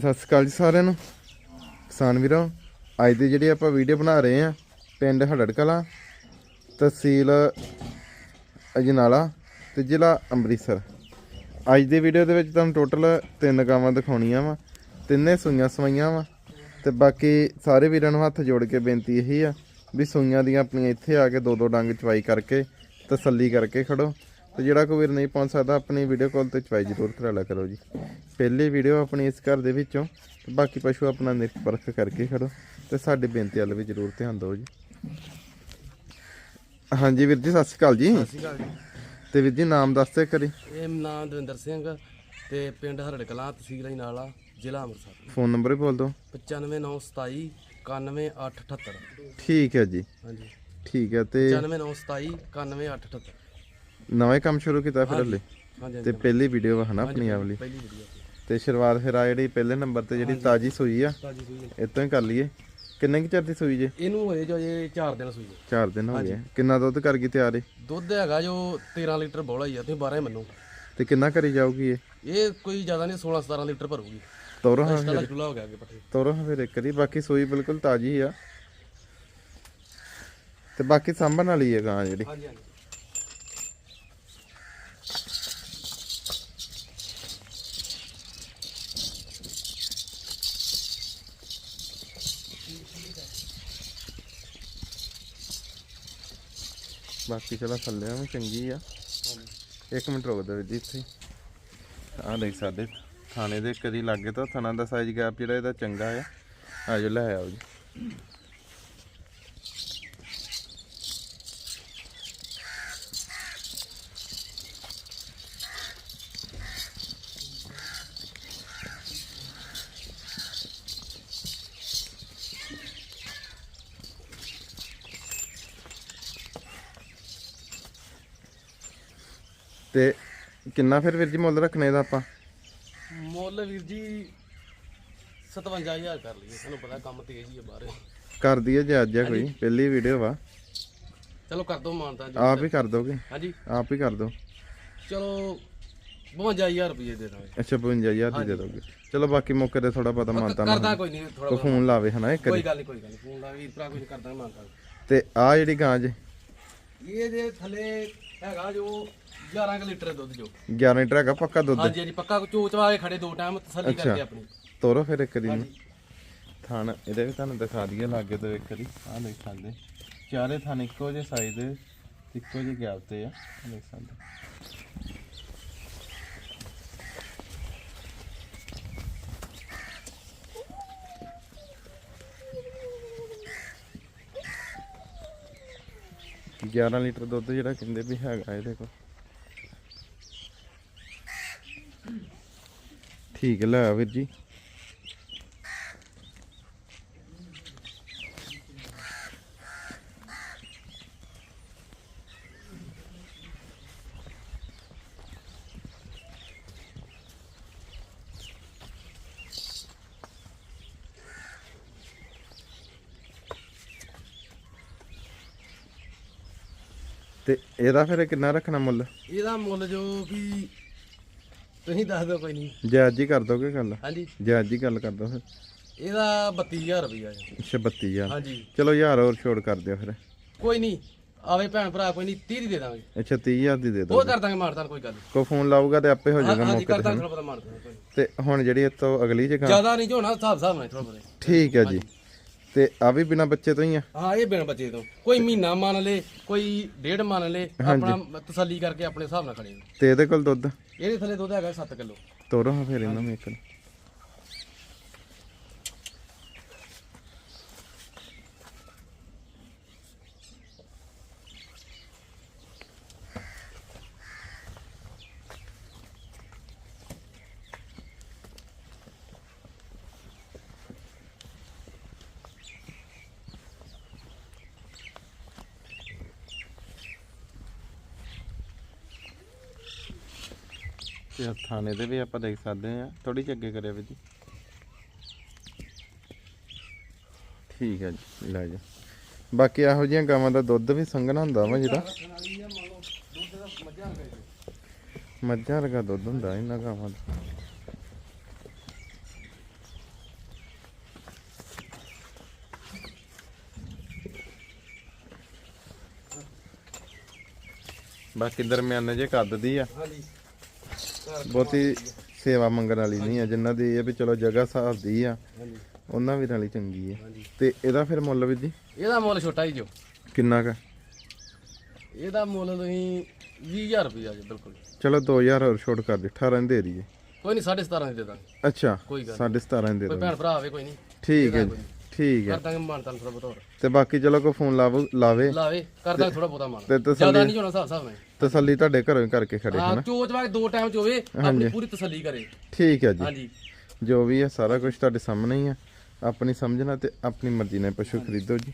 ਸਤਿ ਸ਼੍ਰੀ ਅਕਾਲ ਜੀ ਸਾਰਿਆਂ ਨੂੰ। ਕਿਸਾਨ ਵੀਰੋ, ਅੱਜ ਦੀ ਜਿਹੜੀ ਆਪਾਂ ਵੀਡੀਓ ਬਣਾ ਰਹੇ ਆ ਪਿੰਡ ਹੜੜ ਕਲਾਂ ਤਹਿਸੀਲ ਅਜਨਾਲਾ ਤੇ ਜ਼ਿਲ੍ਹਾ ਅੰਮ੍ਰਿਤਸਰ। ਅੱਜ ਦੀ ਵੀਡੀਓ ਦੇ ਵਿੱਚ ਤੁਹਾਨੂੰ ਟੋਟਲ ਤਿੰਨ ਗਾਵਾਂ ਦਿਖਾਉਣੀਆਂ ਵਾ, ਤਿੰਨੇ ਸੂਈਆਂ ਸਵਾਈਆਂ ਵਾ ਤੇ ਬਾਕੀ ਸਾਰੇ ਵੀਰਾਂ ਨੂੰ ਹੱਥ ਜੋੜ ਕੇ ਬੇਨਤੀ ਇਹੀ ਆ ਵੀ ਸੂਈਆਂ ਦੀਆਂ ਆਪਣੀਆਂ ਇੱਥੇ ਆ ਕੇ ਦੋ ਦੋ ਡੰਗ ਚਵਾਈ ਕਰਕੇ ਤਸੱਲੀ ਕਰਕੇ ਖੜੋ। ਤੇ ਜਿਹੜਾ ਕੋਈ ਵੀਰ ਨਹੀਂ ਪਹੁੰਚ ਸਕਦਾ ਆਪਣੀ ਵੀਡੀਓ ਕਾਲ ਤੇ ਚਵਾਈ ਜ਼ਰੂਰ ਕਰਾ ਲਿਆ ਕਰੋ ਜੀ। ਪਹਿਲੀ ਵੀਡੀਓ ਆਪਣੀ ਇਸ ਘਰ ਦੇ ਵਿੱਚੋਂ ਤੇ ਬਾਕੀ ਪਸ਼ੂ ਆਪਣਾ ਨਿਰਖ ਪਰਖ ਕਰਕੇ ਖੜੋ ਤੇ ਸਾਡੀ ਬੇਨਤੀ ਵੱਲ ਵੀ ਜ਼ਰੂਰ ਧਿਆਨ ਦਿਓ ਜੀ। ਹਾਂਜੀ ਵੀਰ ਜੀ ਸਤਿ ਸ਼੍ਰੀ ਅਕਾਲ ਜੀ। ਸਤਿ ਸ਼੍ਰੀ ਅਕਾਲ ਜੀ। ਤੇ ਵੀਰ ਜੀ ਨਾਮ ਦੱਸ ਤੇ ਕਰੀ ਇਹ ਨਾਮ ਦਵਿੰਦਰ ਸਿੰਘ ਤੇ ਪਿੰਡ ਹਰੜ ਕਲਾਂ ਤਹਿਸੀਲ ਅਜਨਾਲਾ ਜ਼ਿਲ੍ਹਾ ਅੰਮ੍ਰਿਤਸਰ। ਫੋਨ ਨੰਬਰ ਵੀ ਬੋਲ ਦਿਓ। 95927 91878 ਠੀਕ ਹੈ ਜੀ। ਹਾਂਜੀ। ਠੀਕ ਹੈ ਤੇ 95927 91878 ਨਵਾਂ ਹੀ ਕੰਮ ਸ਼ੁਰੂ ਕੀਤਾ ਫਿਰ ਹਲੇ। ਹਾਂਜੀ ਤੇ ਪਹਿਲੀ ਵੀਡੀਓ ਵਾ ਹਨਾ ਆਪਣੀ ਆ ਵਾਲੀ ਪਹਿਲੀ ਵੀਡੀਓ ਆਪਣੀ। ਤੇ ਸ਼ੁਰੂਆਤ ਫਿਰ ਆ ਜਿਹੜੀ ਪਹਿਲੇ ਨੰਬਰ ਤੇ ਜਿਹੜੀ ਤਾਜੀ ਸੂਈ ਆ ਤਾਜੀ ਸੂਈ ਹੈ। ਇਤੋਂ ਹੀ ਕਰ ਲਈਏ। ਕਿੰਨੇ ਕਿ ਚਿਰ ਦੀ ਸੂਈ ਜੇ? ਇਹਨੂੰ ਹੋਏ ਜੋ ਇਹ 4 ਦਿਨ ਸੂਈ ਹੈ। 4 ਦਿਨ ਹੋ ਗਏ। ਕਿੰਨਾ ਦੁੱਧ ਕਰ ਗਈ ਤਿਆਰ ਏ? ਦੁੱਧ ਹੈਗਾ ਜੋ 13 ਲੀਟਰ ਬੋਲਾ ਹੀ ਆ ਤੁਸੀਂ 12 ਹੀ ਮੰਨੋ। ਤੇ ਕਿੰਨਾ ਕਰੀ ਜਾਊਗੀ ਇਹ? ਇਹ ਕੋਈ ਜ਼ਿਆਦਾ ਨਹੀਂ 16 17 ਲੀਟਰ ਭਰੂਗੀ। ਤੋਰੋ ਹਾਂ ਸਾਡਾ ਚੁੱਲਾ ਹੋ ਗਿਆ ਅੱਗੇ ਪੱਠੇ। ਤੋਰੋ ਹਾਂ ਫਿਰ ਇੱਕ ਦੀ ਬਾਕੀ ਸੂਈ ਬਿਲਕੁਲ ਤਾਜੀ ਆ। ਤੇ ਬਾਕੀ ਸਾਂਭਣ ਵਾਲੀ ਹੈ ਗਾਂ ਜਿਹੜੀ। ਹਾਂਜੀ ਹਾਂਜੀ। ਬਾਕੀ ਚਲੋ ਥੱਲੇ ਵੀ ਚੰਗੀ ਆ। ਇੱਕ ਮਿੰਟ ਰੁਕ ਦਿਓ ਜੀ ਇੱਥੇ। ਆਹ ਦੇਖ ਸਾਡੇ ਥਾਣੇ ਦੇ ਕਦੀ ਲੱਗੇ ਤਾਂ ਥਣਾ ਦਾ ਸਾਈਜ਼ ਗੈਪ ਜਿਹੜਾ ਇਹਦਾ ਚੰਗਾ ਆ। ਆਜੋ ਲੈ ਆਓ ਜੀ। ਤੇ ਕਿੰਨਾ ਫਿਰ ਵੀਰ ਜੀ ਮੁੱਲ ਰੱਖਣੇ ਦਾ ਆਪਾਂ? ਮੁੱਲ ਵੀਰ ਜੀ 57000 ਕਰ ਲਈਏ ਤੁਹਾਨੂੰ ਪਤਾ ਕੰਮ ਤੇਜ਼ ਹੀ ਆ ਬਾਹਰ। ਕਰ ਦਈਏ ਜੇ ਅੱਜ ਆ ਕੋਈ ਪਹਿਲੀ ਵੀਡੀਓ ਵਾ। ਚਲੋ ਕਰ ਦੋ ਮਾਨਤਾ ਜੀ। ਆਪ ਹੀ ਕਰ ਦੋਗੇ? ਹਾਂਜੀ। ਆਪ ਹੀ ਕਰ ਦੋ। ਚਲੋ 52000 ਰੁਪਏ ਦੇ ਦਾਂਗੇ। ਅੱਛਾ 55000 ਦੀ ਦੇ ਦੋਗੇ। ਚਲੋ ਬਾਕੀ ਮੌਕੇ ਤੇ ਥੋੜਾ ਪਤਾ ਮਾਨਤਾ ਨਾ ਕਰਦਾ ਕੋਈ ਨਹੀਂ ਥੋੜਾ ਫੋਨ ਲਾਵੇ ਹਨਾ ਇੱਕ ਕੋਈ ਗੱਲ ਨਹੀਂ ਕੋਈ ਗੱਲ ਨਹੀਂ। ਫੋਨ ਲਾ ਵੀਰ ਭਰਾ ਕੁਝ ਕਰਦਾ ਮਾਨਤਾ। ਤੇ ਆ ਜਿਹੜੀ ਗਾਂ ਜੇ। ਇਹ ਦੇ ਥੱਲੇ ਹੈਗਾ ਜੋ 11 ਕੁ ਲੀਟਰ ਦੁੱਧ ਜੋ। 11 ਲੀਟਰ ਹੈਗਾ ਪੱਕਾ ਦੁੱਧ। ਹਾਂਜੀ ਹਾਂਜੀ ਪੱਕਾ ਚੋਚਵਾ ਕੇ ਖੜੇ ਦੋ ਟਾਈਮ ਤਸੱਲੀ ਕਰਕੇ ਆਪਣੀ। ਤੋਰੋ ਫਿਰ ਇੱਕ ਦੀ ਨੂੰ ਥਣ ਇਹਦੇ ਵੀ ਤੁਹਾਨੂੰ ਦਿਖਾ ਦਈਏ ਲਾਗੇ ਤੋਂ ਇੱਕ ਦੀ ਆਹ ਦੇਖ ਸਕਦੇ। ਚਾਰੇ ਥਣ ਇੱਕੋ ਜਿਹੇ ਸਾਈਜ਼ ਦੇ ਇੱਕੋ ਜਿਹੇ ਗੈਪ ਤੇ ਆ। ਦੇਖ ਸਕਦੇ। ਗਿਆਰਾਂ ਲੀਟਰ ਦੁੱਧ ਜਿਹੜਾ ਕਹਿੰਦੇ ਵੀ ਹੈਗਾ ਇਹਦੇ ਕੋਲ। ਠੀਕ ਹੈ, ਲੈ ਆ ਵੀਰ ਜੀ। ਤੇ ਇਹਦਾ ਫਿਰ ਕਿੰਨਾ ਰੱਖਣਾ ਮੁੱਲ? ਇਹਦਾ ਮੁੱਲ ਜੋ ਵੀ ਤੁਸੀਂ ਦੱਸ ਦਿਓ ਕੋਈ ਨਹੀਂ। ਜਾਇਜ਼ ਹੀ ਕਰ ਦੋਗੇ ਗੱਲ? ਹਾਂਜੀ। ਜਾਇਜ਼ ਹੀ ਗੱਲ ਕਰ ਦੋ ਫਿਰ। ਇਹਦਾ 32000 ਰੁਪਇਆ ਜੀ। ਅੱਛਾ 32000 ਹਾਂਜੀ। ਚਲੋ ਯਾਰ ਹੋਰ ਛੋੜ ਕਰ ਦਿਓ ਫਿਰ। ਕੋਈ ਨਹੀਂ ਆਵੇ ਭੈਣ ਭਰਾ ਕੋਈ ਨਹੀਂ 30 ਦੀ ਦੇ ਦਾਂਗੇ। ਅੱਛਾ 30000 ਦੀ ਦੇ ਦਿਓ ਉਹ ਕਰ ਦਾਂਗੇ ਮਾਰਦਾਰ ਕੋਈ ਗੱਲ। ਕੋ ਫੋਨ ਲਾਊਗਾ ਤੇ ਆਪੇ ਹੋ ਜਾਏਗਾ ਮੌਕੇ ਕਰ ਤੇ ਦਾਂਗੇ ਥੋੜਾ ਪਤਾ ਮਾਰ ਦਾਂਗੇ ਕੋਈ। ਤੇ ਹੁਣ ਜਿਹੜੀ ਇਹ ਤੋਂ ਅਗਲੀ ਜਗ੍ਹਾ ਜ਼ਿਆਦਾ ਨਹੀਂ ਝੋਣਾ ਹਿਸਾਬ ਹਿਸਾਬ ਨਾਲ ਥੋੜਾ ਬਤਾ ਠੀਕ ਹੈ ਜੀ। ਤੇ ਆ ਵੀ ਬਿਨਾ ਬੱਚੇ ਤੋਂ ਹੀ ਆ। ਹਾਂ ਇਹ ਬਿਨ ਬੱਚੇ ਤੋਂ। ਕੋਈ ਮਹੀਨਾ ਮੰਨ ਲੇ ਕੋਈ ਡੇਢ ਮੰਨ ਲੇ ਆਪਣਾ ਤਸੱਲੀ ਕਰਕੇ ਆਪਣੇ ਹਿਸਾਬ ਨਾਲ ਖੜੇ ਤੇ ਇਹਦੇ ਕੋਲ ਦੁੱਧ? ਇਹਦੇ ਥੱਲੇ ਦੁੱਧ ਹੈਗਾ 7 ਕਿਲੋ। ਤੋਰੋ ਹਾਂ ਫਿਰ ਇਹਨਾਂ ਨੂੰ ਇੱਕ ਤੇ ਥਾਣੇ ਤੇ ਵੀ ਆਪਾਂ ਦੇਖ ਸਕਦੇ ਆ ਥੋੜੀ ਜਿਹੀ ਅੱਗੇ ਕਰਿਆ ਵੀ ਠੀਕ ਹੈ ਜੀ, ਲੈ ਜਾ ਬਾਕੀ ਇਹੋ ਜਿਹੀਆਂ ਗਾਵਾਂ ਦਾ ਦੁੱਧ ਵੀ ਸੰਘਣਾ ਹੁੰਦਾ ਵਾ ਜਿਹੜਾ। ਮੱਝਾਂ ਵਰਗਾ ਦੁੱਧ ਹੁੰਦਾ ਇਹਨਾਂ ਗਾਵਾਂ ਦਾ। ਬਾਕੀ ਦਰਮਿਆਨੇ ਜੇ ਕੱਦ ਦੀ ਆ। ਬਹੁਤੀ ਸੇਵਾ ਮੰਗਣ ਵਾਲੀ ਨਹੀਂ ਆ ਜਿਨ੍ਹਾਂ ਦੀ ਇਹ ਵੀ ਚਲੋ ਜਗ੍ਹਾ ਹਿਸਾਬ ਦੀ ਆ ਉਹਨਾਂ ਵੀਰਾਂ ਲਈ ਚੰਗੀ ਆ। ਹਾਂਜੀ। ਤੇ ਇਹਦਾ ਫਿਰ ਮੁੱਲ ਵੀ ਜੀ? ਇਹਦਾ ਮੁੱਲ ਛੋਟਾ ਹੀ ਜੋ। ਕਿੰਨਾ ਕ? ਇਹਦਾ ਮੁੱਲ ਤੁਸੀਂ 20000 ਰੁਪਇਆ ਜੀ ਬਿਲਕੁਲ। ਚਲੋ 2000 ਹੋਰ ਛੋਟ ਕਰ ਦੇ 18 ਦੀ ਦਈਏ। ਕੋਈ ਨਹੀਂ 17.5 ਦੇ ਦਾਂਗੇ। ਅੱਛਾ ਕੋਈ ਗੱਲ 17.5 ਦੇ ਕੋਈ ਦੋ ਭੈਣ ਭਰਾ ਆਵੇ ਕੋਈ ਨਹੀਂ। ਠੀਕ ਹੈ ਜੀ ਠੀਕ ਹੈ। ਕਰ ਦਾਂਗੇ ਮਾਨ ਤਾਂ ਥੋੜਾ ਬਹੁਤ ਹੋਰ। ਤੇ ਬਾਕੀ ਚਲੋ ਕੋਈ ਫੋਨ ਲਾਵੋ ਲਾਵੇ। ਲਾਵੇ ਕਰ ਦਾਂਗੇ ਥੋੜਾ ਬਹੁਤਾ ਮਾਨ। ਤੇ ਜ਼ਿਆਦਾ ਨਹੀਂ ਹੋਣਾ ਹਿਸਾਬ ਹਿਸਾਬ ਨਾਲ। ਤਸੱਲੀ ਤੁਹਾਡੇ ਘਰੋਂ ਹੀ ਕਰਕੇ ਖੜੇ ਹਾਂ ਵਾ ਕੇ ਦੋ ਟਾਈਮ ਚ ਹੋਵੇ ਆਪਣੀ ਪੂਰੀ ਤਸੱਲੀ ਕਰੇ। ਠੀਕ ਹੈ ਜੀ। ਹਾਂਜੀ। ਜੋ ਵੀ ਹੈ ਸਾਰਾ ਕੁਝ ਤੁਹਾਡੇ ਸਾਹਮਣੇ ਹੀ ਆ ਆਪਣੀ ਸਮਝਣਾ ਤੇ ਆਪਣੀ ਮਰਜ਼ੀ ਨਾਲ ਪਸ਼ੂ ਖਰੀਦੋ ਜੀ।